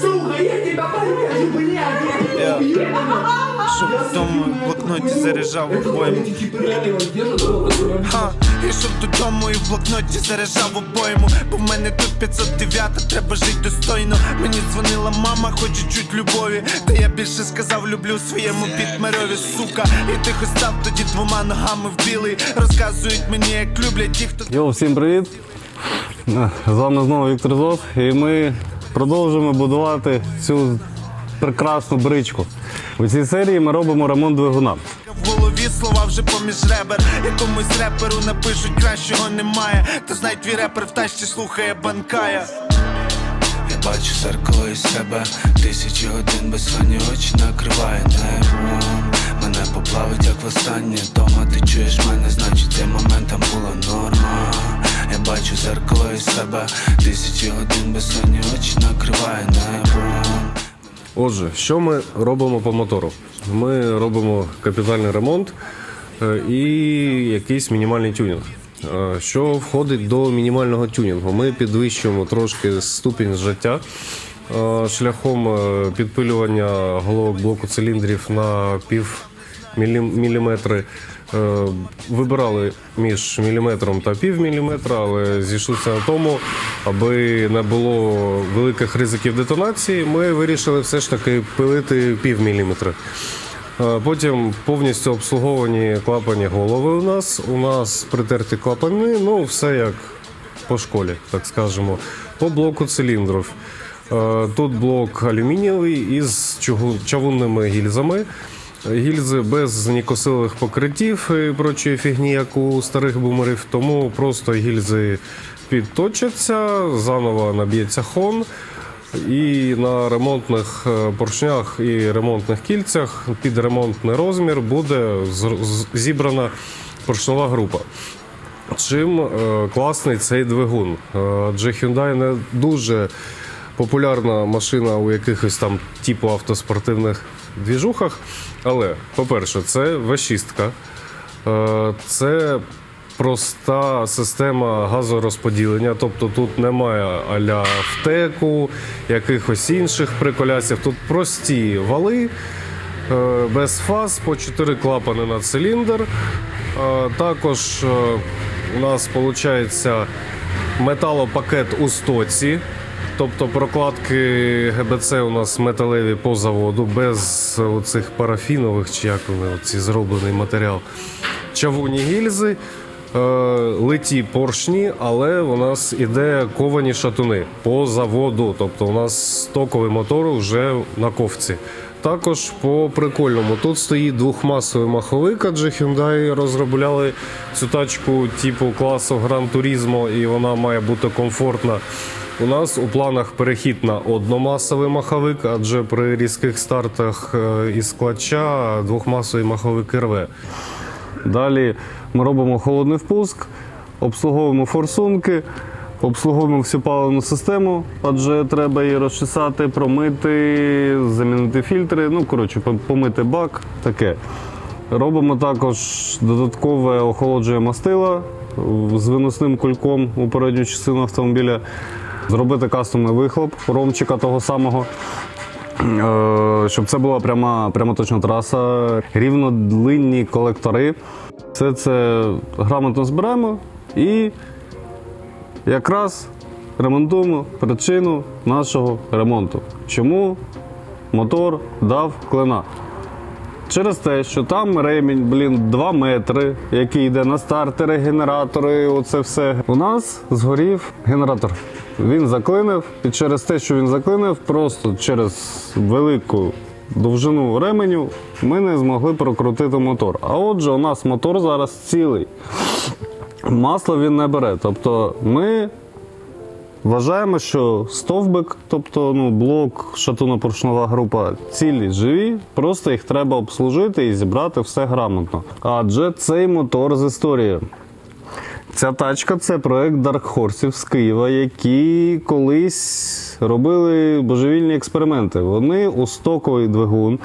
сука, я тебя порежу, блядь, я тебя убью. Щоб в тому блокноті заряджав Это обойму. эти типы реально его держат, вот, которые- Ха, ішов додому і в блокноті заряджав обойму Бо в мене тут 509, треба жити достойно Мені дзвонила мама, хоче чуть любові Та я більше сказав, люблю своєму підмерові, сука І тихо став тоді двома ногами в білий Розказують мені, як люблять ті, хто Йо, всім привіт! З вами знову Віктор Зос, і ми продовжуємо будувати цю прекрасну бричку. У цій серії ми робимо ремонт двигуна. в голові слова вже поміж ребер. Якомусь реперу напишуть кращого немає. Та знай твій репер в тачці слухає банкая Я бачу зеркало із себе. Тисячі годин безсонні очі накриває небо Мене поплавить, як востаннє Дома ти чуєш мене, значить цей момент там була норма бачу зеркало із себе Тисячі годин безсонні очі накриває небо Отже, що ми робимо по мотору? Ми робимо капітальний ремонт е, і якийсь мінімальний тюнінг. Е, Що входить до мінімального тюнінгу? Ми підвищуємо трошки ступінь зжаття е, шляхом підпилювання головок блоку циліндрів на пів мілі- міліметри. Е, Вибирали між міліметром та пів міліметра, але зійшлися на тому, аби не було великих ризиків детонації. Ми вирішили все ж таки пилити пів міліметра. Е, Потім повністю обслуговані клапані голови у нас. У нас притерті клапани, ну все як по школі, так скажемо. По блоку циліндрів. Е, Тут блок алюмінієвий із чавунними гільзами. Гільзи без нікосилових покриттів і прочої фігні, як у старих бумерів, тому просто гільзи підточаться, заново наб'ється хон. І на ремонтних е, поршнях і ремонтних кільцях під ремонтний розмір буде зібрана поршнова група. Чим е, класний цей двигун? Е, Адже Hyundai не дуже популярна машина у якихось там типу автоспортивних двіжухах. Але, по-перше, це V6. Е, Це проста система газорозподілення, тобто тут немає аля втеку, якихось інших приколясів. Тут прості вали. Е, без фаз по 4 клапани на циліндр. Е, Також у нас виходить металопакет у стоці. Тобто прокладки ГБЦ у нас металеві по заводу, без оцих парафінових, чи як вони оці зроблений матеріал. Чавуні гільзи, е, литі поршні, але у нас іде ковані шатуни по заводу. Тобто у нас стоковий мотор вже на ковці. Також по прикольному тут стоїть двохмасовий маховик, адже Hyundai розробляли цю тачку типу класу Gran Turismo і вона має бути комфортна. У нас у планах перехід на одномасовий маховик, адже при різких стартах е, із клатча двохмасовий маховик рве. Далі ми робимо холодний впуск, обслуговуємо форсунки, обслуговуємо всю паливну систему, адже треба її розчесати, промити, замінити фільтри. Ну, коротше, помити бак, таке. Робимо також додаткове охолоджує мастила з виносним кульком у передню частину автомобіля. Зробити кастомний вихлоп ромчика того самого. Е, щоб це була пряма, прямоточна траса, рівнодлинні колектори. Все це грамотно збираємо і якраз ремонтуємо причину нашого ремонту. Чому мотор дав клина? Через те, що там ремінь, блін, 2 метри, який йде на стартери, генератори, оце все. У нас згорів генератор. Він заклинив, і через те, що він заклинив, просто через велику довжину ременю ми не змогли прокрутити мотор. А отже, у нас мотор зараз цілий. Масло він не бере. Тобто ми Вважаємо, що стовбик, тобто ну, блок, шатунопоршнова група, цілі живі, просто їх треба обслужити і зібрати все грамотно. Адже цей мотор з історією. Ця тачка це проект Dark Horse з Києва, які колись робили божевільні експерименти. Вони у стоковий двигун,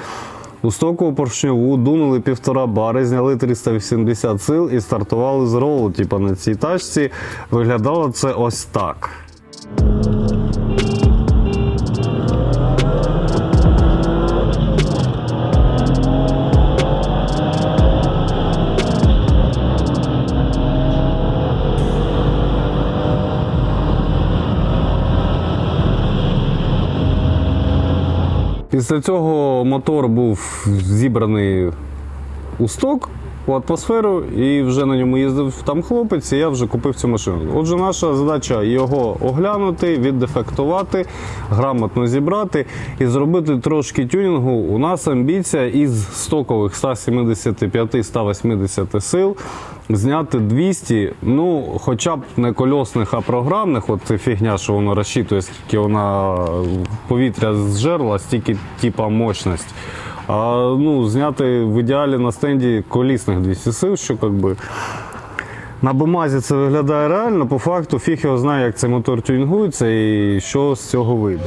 у стокову поршньову дунули півтора бари, зняли 380 сил і стартували з ролу. Типа на цій тачці виглядало це ось так. Після цього мотор був зібраний у сток у атмосферу, і вже на ньому їздив там хлопець, і я вже купив цю машину. Отже, наша задача його оглянути, віддефектувати, грамотно зібрати і зробити трошки тюнінгу. У нас амбіція із стокових 175-180 сил зняти 200, ну, хоча б не кольосних, а програмних. От фігня, що воно розчитує, скільки вона повітря зжерла, стільки типа мощність. А ну, зняти в ідеалі на стенді колісних 200 сил, що как би. На бумазі це виглядає реально, по факту фіг його знає, як цей мотор тюнінгується і що з цього вийде.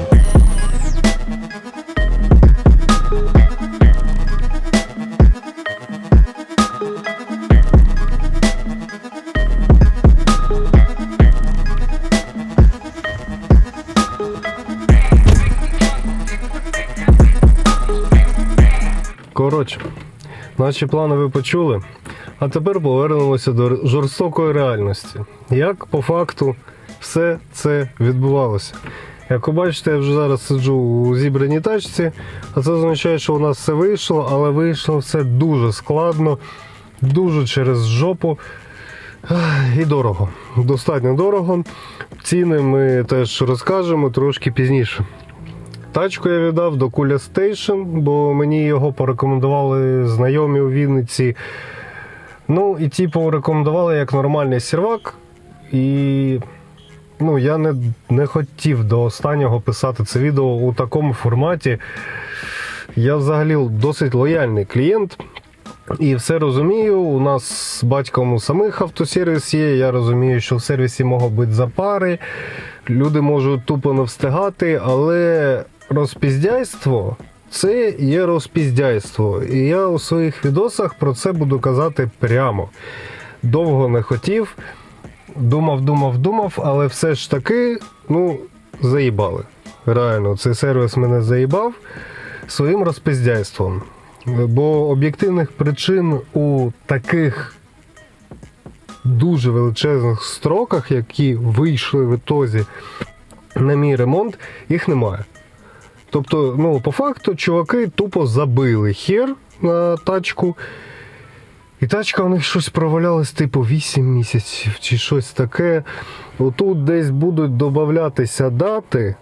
Коротше, наші плани ви почули. А тепер повернемося до жорстокої реальності. Як по факту все це відбувалося? Як ви бачите, я вже зараз сиджу у зібраній тачці, а це означає, що у нас все вийшло, але вийшло все дуже складно, дуже через жопу. І дорого. Достатньо дорого. Ціни ми теж розкажемо трошки пізніше. Тачку я віддав до Куля Station, бо мені його порекомендували знайомі у Вінниці. Ну, і ті порекомендували як нормальний сервак. І ну, я не, не хотів до останнього писати це відео у такому форматі. Я взагалі досить лояльний клієнт. І все розумію. У нас з батьком у самих автосервіс є. Я розумію, що в сервісі можуть бути запари. Люди можуть тупо не встигати, але розпіздяйство це є розпіздяйство. І я у своїх відосах про це буду казати прямо. Довго не хотів, думав, думав, думав, але все ж таки, ну, заїбали. Реально, цей сервіс мене заїбав своїм розпіздяйством. Бо об'єктивних причин у таких дуже величезних строках, які вийшли в ітозі на мій ремонт, їх немає. Тобто, ну, по факту, чуваки тупо забили хер на тачку. І тачка у них щось провалялась, типу 8 місяців чи щось таке. Отут десь будуть додатися дати.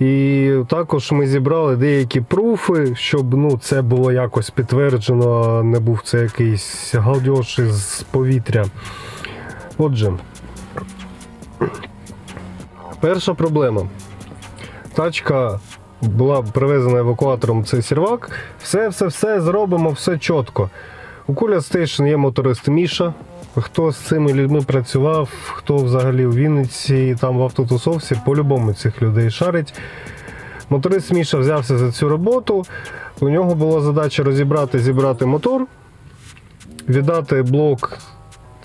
І також ми зібрали деякі пруфи, щоб ну, це було якось підтверджено, а не був це якийсь галдеж із повітря. Отже, перша проблема. Тачка була привезена евакуатором цей сервак. Все, все, все зробимо, все чітко. У Куля Стейшн є моторист Міша. Хто з цими людьми працював, хто взагалі у Вінниці, там в автотусовці, по-любому цих людей шарить. Моторист Міша взявся за цю роботу. У нього була задача розібрати, зібрати мотор, віддати блок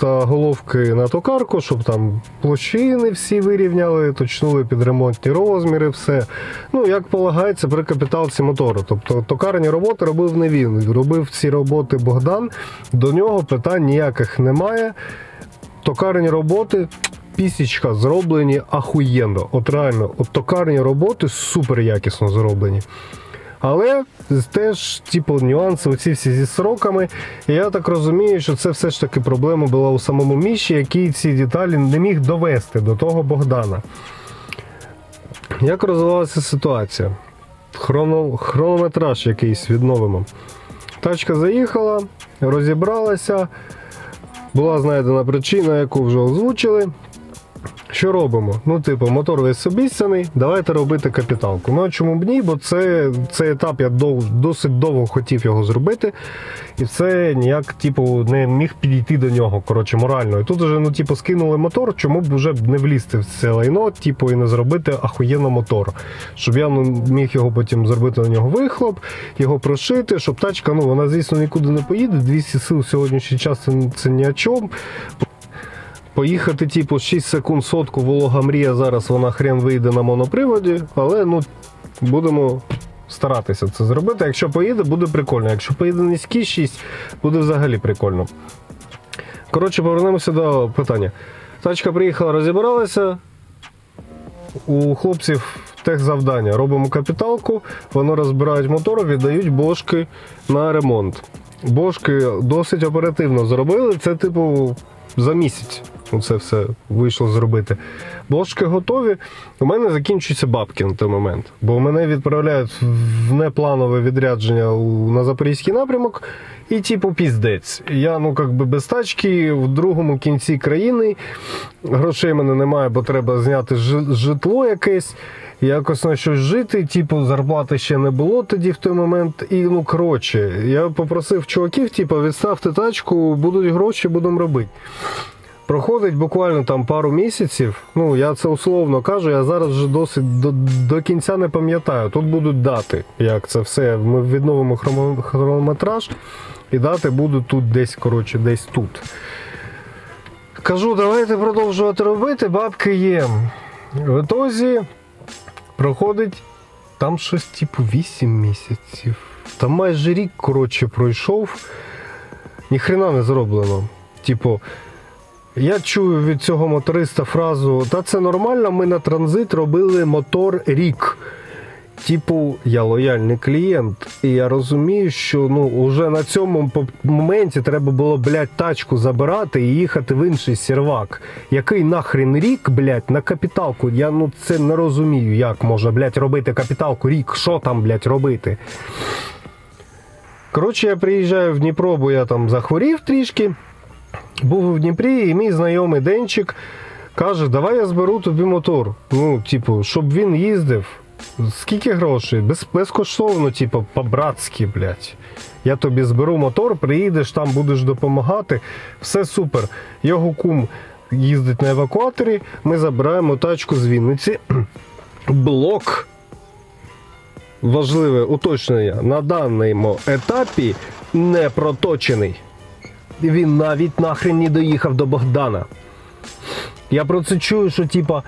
та головки на токарку, щоб там площини всі вирівняли, точнули під ремонтні розміри, все. Ну, як полагається при капіталці мотору. Тобто токарні роботи робив не він. Робив ці роботи Богдан. До нього питань ніяких немає. Токарні роботи. Пісічка зроблені ахуєнно. От реально, от токарні роботи супер якісно зроблені. Але теж, типу, нюанси оці всі зі сроками. І я так розумію, що це все ж таки проблема була у самому Міші, який ці деталі не міг довести до того Богдана. Як розвивалася ситуація? Хроно, хронометраж якийсь відновимо. Тачка заїхала, розібралася, була знайдена причина, яку вже озвучили. Що робимо? Ну, типу, мотор весь обіцяний, давайте робити капіталку. Ну а чому б ні? Бо це, цей етап я дов, досить довго хотів його зробити, і це ніяк, типу, не міг підійти до нього. Коротше, морально. І тут вже, ну, типу, скинули мотор, чому б вже не влізти в це лайно, типу, і не зробити ахуєнно мотор. Щоб я ну, міг його потім зробити на нього вихлоп, його прошити, щоб тачка, ну, вона, звісно, нікуди не поїде. 200 сил сьогоднішній час це, це ні о чому. Поїхати, типу, 6 секунд сотку волога мрія, зараз вона хрен вийде на моноприводі, але ну, будемо старатися це зробити. Якщо поїде, буде прикольно. Якщо поїде низькі 6, буде взагалі прикольно. Коротше, повернемося до питання. Тачка приїхала, розібралася. У хлопців техзавдання. Робимо капіталку, вони розбирають мотор, віддають бошки на ремонт. Бошки досить оперативно зробили. Це, типу, за місяць. Це все вийшло зробити. Бошки готові. У мене закінчуються бабки на той момент. Бо мене відправляють в непланове відрядження на запорізький напрямок. І типу піздець. Я ну як би без тачки в другому кінці країни. Грошей мене немає, бо треба зняти житло якесь. Якось на щось жити, типу, зарплати ще не було тоді в той момент. І ну коротше, я попросив чуваків, типу, відставте тачку, будуть гроші, будемо робити. Проходить буквально там пару місяців. Ну, я це условно кажу, я зараз вже досить до, до кінця не пам'ятаю. Тут будуть дати, як це все. Ми відновимо хронометраж, і дати будуть тут десь, коротше, десь тут. Кажу, давайте продовжувати робити, бабки є. В ітозі проходить там щось типу 8 місяців. Там майже рік, коротше, пройшов. Ніхрена не зроблено. Типу, я чую від цього моториста фразу: та це нормально, ми на транзит робили мотор рік. Типу, я лояльний клієнт, і я розумію, що ну уже на цьому моменті треба було, блядь, тачку забирати і їхати в інший сервак. Який нахрен рік, блядь, на капіталку? Я ну це не розумію, як можна, блядь, робити капіталку рік. Що там, блядь, робити? Коротше, я приїжджаю в Дніпро, бо я там захворів трішки. Був в Дніпрі, і мій знайомий Денчик каже: давай я зберу тобі мотор. Ну, типу, щоб він їздив. Скільки грошей? Без, безкоштовно, типу, по-братськи, блядь. Я тобі зберу мотор, приїдеш, там будеш допомагати. Все супер. Його кум їздить на евакуаторі, ми забираємо тачку з Вінниці. Блок важливе уточнення на даному етапі не проточений. Він навіть нахрен не доїхав до Богдана. Я про це чую, що типа.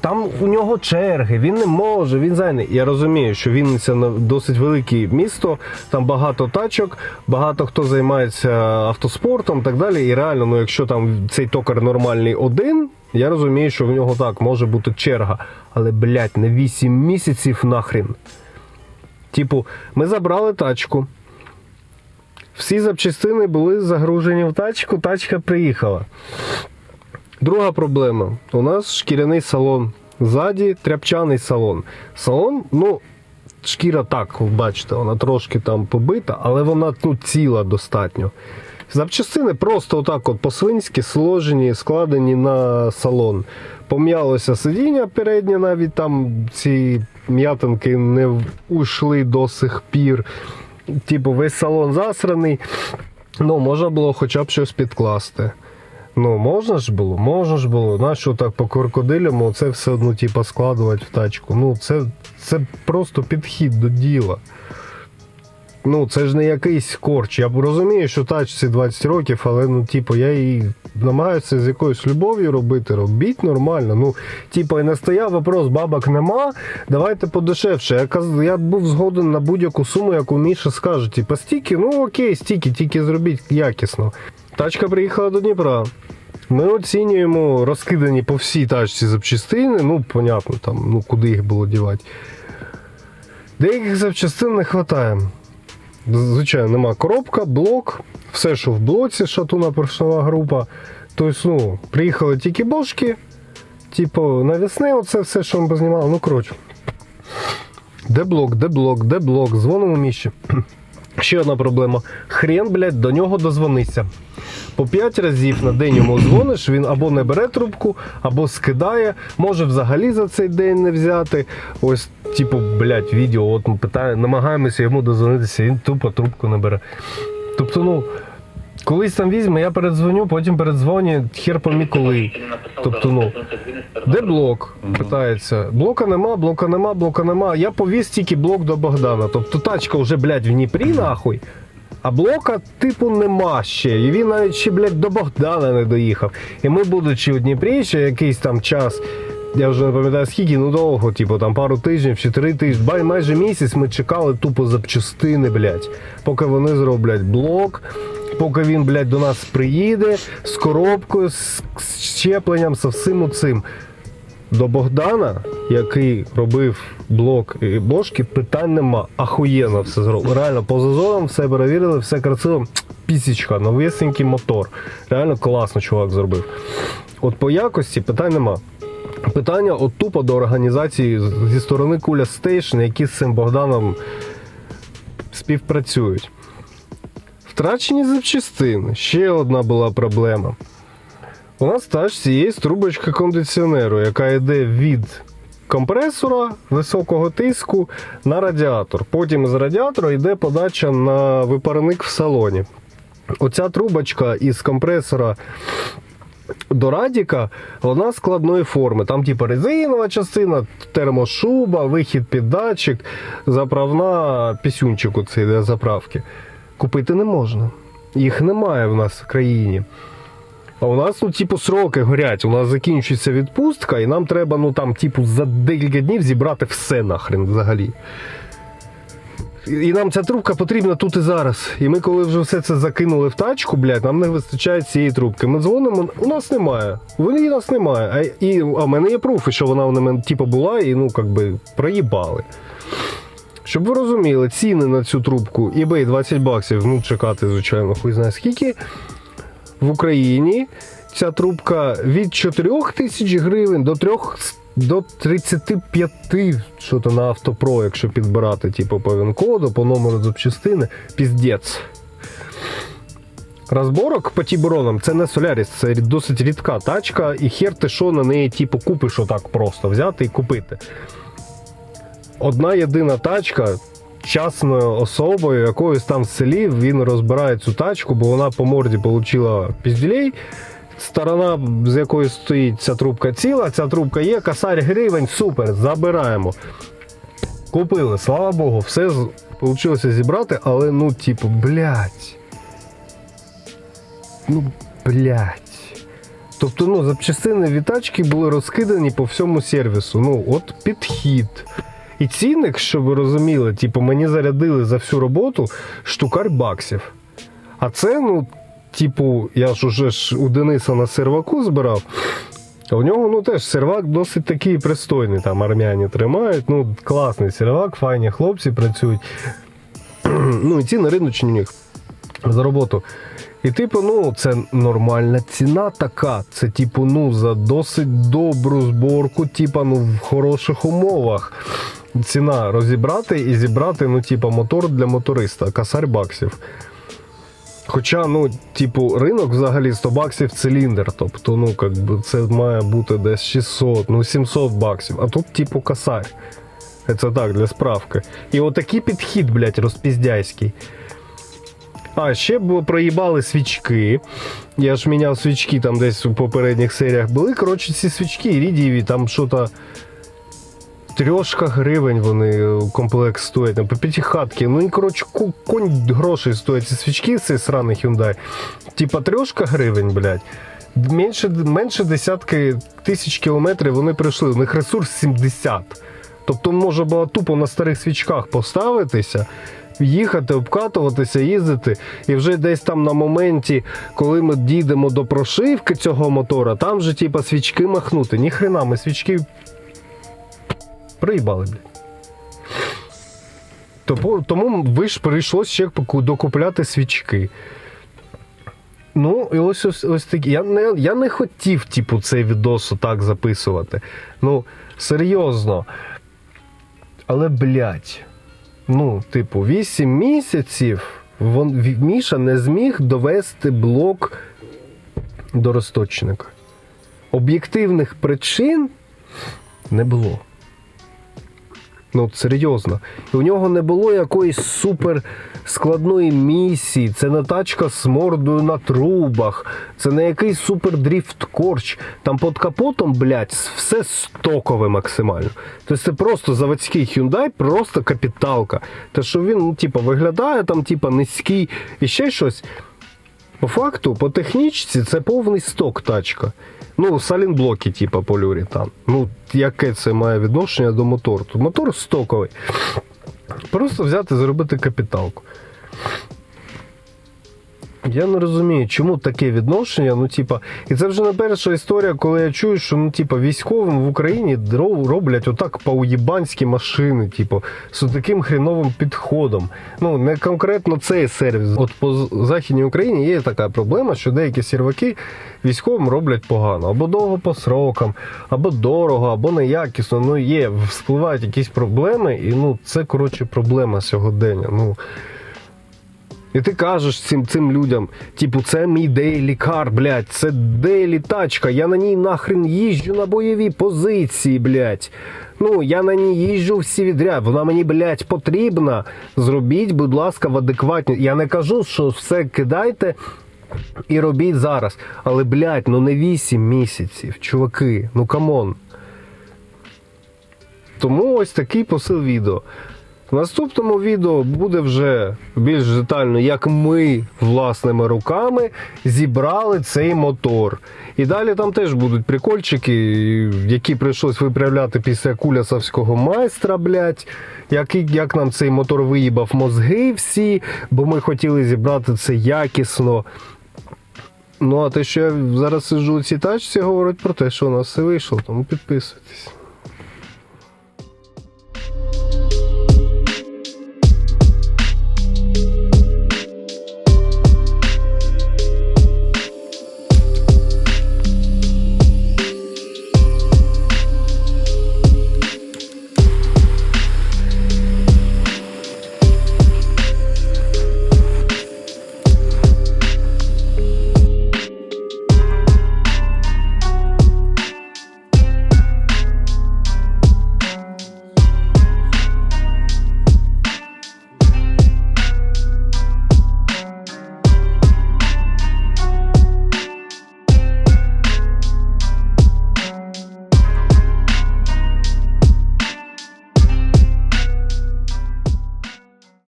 Там у нього черги, він не може, він зайний. Я розумію, що Вінниця досить велике місто, там багато тачок, багато хто займається автоспортом і так далі. І реально, ну якщо там цей токар нормальний один, я розумію, що в нього так може бути черга. Але, блядь, не 8 місяців нахрен. Типу, ми забрали тачку. Всі запчастини були загружені в тачку, тачка приїхала. Друга проблема. У нас шкіряний салон. Ззаді тряпчаний салон. Салон, ну, шкіра так, бачите, вона трошки там побита, але вона тут ціла достатньо. Запчастини просто отак от по-свинськи сложені, складені на салон. Пом'ялося сидіння переднє, навіть там ці м'ятинки не ушли до сих пір. Типу, весь салон засраний. Ну, можна було хоча б щось підкласти. Ну, можна ж було, можна ж було. Нащо так по крокодилям це все одно, типу, складувати в тачку. Ну, це, це просто підхід до діла. Ну, це ж не якийсь корч. Я розумію, що тачці 20 років, але ну, типу, я її намагаюся з якоюсь любов'ю робити. Робіть нормально. Ну, типу, і не стояв вопрос, бабок нема, давайте подешевше. Я, каз... я був згоден на будь-яку суму, яку Міша скаже. Типу, стільки, ну окей, стільки, тільки зробіть якісно. Тачка приїхала до Дніпра. Ми оцінюємо розкидані по всій тачці запчастини. Ну, понятно, там, ну куди їх було дівати. Деяких запчастин не вистачає. Звичайно, нема коробка, блок, все, що в блоці, шатуна поршнева група. Тобто, ну, приїхали тільки бошки, типу, навісне, оце все, що ми познімали. Ну, коротше. Де блок, де блок, де блок, дзвонимо міщі. Ще одна проблема. Хрен, блядь, до нього дозвониться. По 5 разів на день йому дзвониш, він або не бере трубку, або скидає, може взагалі за цей день не взяти. Ось, типу, блядь, відео, от ми питаємо, намагаємося йому дозвонитися, він тупо трубку не бере. Тобто, ну, колись там візьме, я передзвоню, потім передзвоню, хер помі коли. Тобто, ну, де блок? Питається. Блока нема, блока нема, блока нема. Я повіз тільки блок до Богдана. Тобто тачка вже, блядь, в Дніпрі, нахуй. А блока, типу, нема ще. І він навіть ще, блядь, до Богдана не доїхав. І ми, будучи у Дніпрі, ще якийсь там час, я вже не пам'ятаю скільки, ну довго, типу, там пару тижнів чи три тижні, майже місяць ми чекали тупо запчастини, блядь, поки вони зроблять блок. Поки він, блядь, до нас приїде з коробкою, з щепленням, з всім цим. До Богдана, який робив блок і бошки, питань нема. Ахуєнно все зробив. Реально, по зазорам все перевірили, все красиво. Пісічка, новесенький мотор. Реально класно чувак зробив. От по якості питань нема. Питання от тупо до організації зі сторони Куля Стейшн, які з цим Богданом співпрацюють. Втрачені запчастини. Ще одна була проблема. У нас в тачці є трубочка кондиціонеру, яка йде від компресора високого тиску на радіатор. Потім з радіатора йде подача на випарник в салоні. Оця трубочка із компресора до радіка, вона складної форми. Там, типу, резинова частина, термошуба, вихід під датчик, заправна пісюнчик оцей для заправки. Купити не можна. Їх немає в нас в країні. А у нас, ну, типу, сроки горять. У нас закінчується відпустка, і нам треба, ну там, типу, за декілька днів зібрати все нахрен взагалі. І нам ця трубка потрібна тут і зараз. І ми, коли вже все це закинули в тачку, блядь, нам не вистачає цієї трубки. Ми дзвонимо, у нас немає. Вони нас немає. А, і, а в мене є пруфи, що вона в мене типу, була, і ну, як би, проїбали. Щоб ви розуміли, ціни на цю трубку eBay 20 баксів, ну чекати, звичайно, хуй знає скільки. В Україні ця трубка від 4 тисяч гривень до 3 до 35, що то на автопро, якщо підбирати, типу по ВІН-коду, по номеру запчастини, піздець. Розборок по тібуронам це не Solaris, це досить рідка тачка, і хер ти що на неї, типу, купиш отак просто взяти і купити. Одна єдина тачка частною особою, якоюсь там в селі він розбирає цю тачку, бо вона по морді отримала пізділей. Сторона, з якої стоїть ця трубка ціла, ця трубка є, косарь гривень, супер, забираємо. Купили, слава Богу, все вийшло зібрати, але ну, типу, блядь. Ну, блядь. Тобто, ну, запчастини від тачки були розкидані по всьому сервісу. Ну, от підхід. І цінник, щоб ви розуміли, типу, мені зарядили за всю роботу штукар баксів. А це, ну, типу, я ж уже ж у Дениса на серваку збирав. У нього ну теж сервак досить такий пристойний. Там армяні тримають. Ну, класний сервак, файні хлопці працюють. ну і ціни риночні у них за роботу. І, типу, ну, це нормальна ціна така. Це, типу, ну, за досить добру зборку, типу, ну, в хороших умовах. Ціна розібрати і зібрати, ну, типу, мотор для моториста, касарь баксів. Хоча, ну, типу, ринок взагалі 100 баксів циліндр. Тобто, ну, как би, це має бути десь 600, ну 700 баксів. А тут, типу, косарь. Це так, для справки. І отакий підхід, блядь, розпіздяйський. А, ще було проїбали свічки. Я ж міняв свічки там десь у попередніх серіях були. Коротше, ці свічки рідієві, там що-то. Трьошка гривень вони е, комплект стоять, там, по п'ятихатки. Ну і коротше, конь грошей стоять ці свічки, цей сраний Hyundai. Типа трьошка гривень, блядь. Менше, менше десятки тисяч кілометрів вони пройшли. У них ресурс 70. Тобто можна було тупо на старих свічках поставитися, їхати, обкатуватися, їздити. І вже десь там на моменті, коли ми дійдемо до прошивки цього мотора, там вже типа свічки махнути. Ніхрена, ми свічки Приїбали, блядь. Тому, тому ви ж прийшлось ще докупляти свічки. Ну, і ось ось, ось такі. Я не, я не хотів, типу, цей відос так записувати. Ну, серйозно. Але, блядь, ну, типу, 8 місяців вон, Міша не зміг довести блок до розточника. Об'єктивних причин не було. Ну, серйозно. І у нього не було якоїсь супер складної місії. Це не тачка з мордою на трубах, це не якийсь супер дріфт корч. Там під капотом, блядь, все стокове максимально. Тобто це просто заводський Hyundai, просто капіталка. Те, що він, ну, типа, виглядає там, типа, низький і ще щось. По факту, по технічці, це повний сток тачка. Ну, салінблоки, типу, полюрі там. Ну, яке це має відношення до мотору? Мотор стоковий. Просто взяти, зробити капіталку. Я не розумію, чому таке відношення. Ну, типа, і це вже не перша історія, коли я чую, що ну, типа, військовим в Україні роблять отак по-уєбанськи машини, типу, з таким хреновим підходом. Ну, не конкретно цей сервіс. От по Західній Україні є така проблема, що деякі серваки військовим роблять погано, або довго по срокам, або дорого, або неякісно. Ну, є, вспливають якісь проблеми, і ну, це коротше проблема сьогодення. Ну, і ти кажеш цим, цим людям, типу, це мій дейлі кар, блядь, це дейлі тачка, я на ній нахрен їжджу на бойові позиції, блядь. Ну, я на ній їжджу всі відряд, вона мені, блядь, потрібна. Зробіть, будь ласка, в адекватні. Я не кажу, що все кидайте і робіть зараз. Але, блядь, ну не 8 місяців, чуваки, ну камон. Тому ось такий посил відео. В наступному відео буде вже більш детально, як ми власними руками зібрали цей мотор. І далі там теж будуть прикольчики, які прийшлось виправляти після кулясовського майстра, блядь. Як, як нам цей мотор виїбав мозги всі, бо ми хотіли зібрати це якісно. Ну, а те, що я зараз сиджу у цій тачці, говорить про те, що у нас все вийшло, тому підписуйтесь.